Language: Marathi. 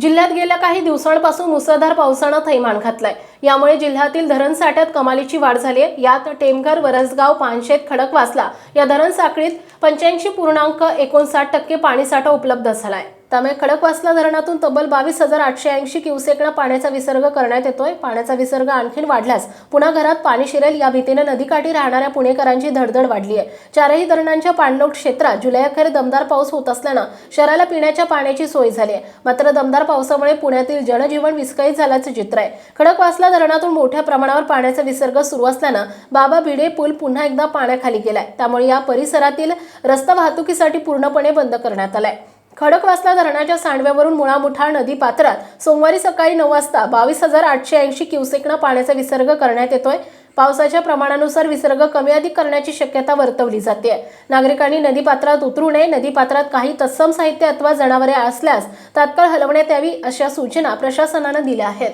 जिल्ह्यात गेल्या काही दिवसांपासून मुसळधार पावसानं थैमान घातलंय. यामुळे जिल्ह्यातील धरण साठ्यात कमालीची वाढ झाली आहे यात टेमघर वरसगाव पानशेत खडकवासला या धरण साखळीत पंच्याऐंशी पूर्णांक एकोणसाठ टक्के पाणीसाठा उपलब्ध झालाय. त्यामुळे खडकवासला धरणातून तब्बल बावीस हजार आठशे ऐंशी क्युसेकनं पाण्याचा विसर्ग करण्यात येतोय. पाण्याचा विसर्ग आणखीन वाढल्यास पुन्हा घरात पाणी शिरेल. या भीतीनं नदीकाठी राहणाऱ्या पुणेकरांची धडधड वाढली आहे चारही धरणांच्या पाणलोट क्षेत्रात जुलै अखेर दमदार पाऊस होत असल्यानं शहराला पिण्याच्या पाण्याची सोय झाली आहे मात्र दमदार पावसामुळे पुण्यातील जनजीवन विस्कळीत झाल्याचं चित्र आहे. खडकवासला धरणातून मोठ्या प्रमाणावर पाण्याचा विसर्ग सुरू असल्यानं बाबा भिडे पूल पुन्हा एकदा पाण्याखाली गेलाय. त्यामुळे या परिसरातील रस्ता वाहतुकीसाठी पूर्णपणे बंद करण्यात आलाय. खडकवासला धरणाच्या सांडव्यावरून मुळामुठा नदी पात्रात सोमवारी सकाळी नऊ वाजता बावीस हजार आठशे ऐंशी क्युसेकनं पाण्याचा विसर्ग करण्यात येतोय. पावसाच्या प्रमाणानुसार विसर्ग कमी अधिक करण्याची शक्यता वर्तवली जाते. नागरिकांनी नदीपात्रात उतरू नये नदीपात्रात काही तत्सम साहित्य अथवा जनावरे असल्यास तात्काळ हलवण्यात यावी अशा सूचना प्रशासनानं दिल्या आहेत.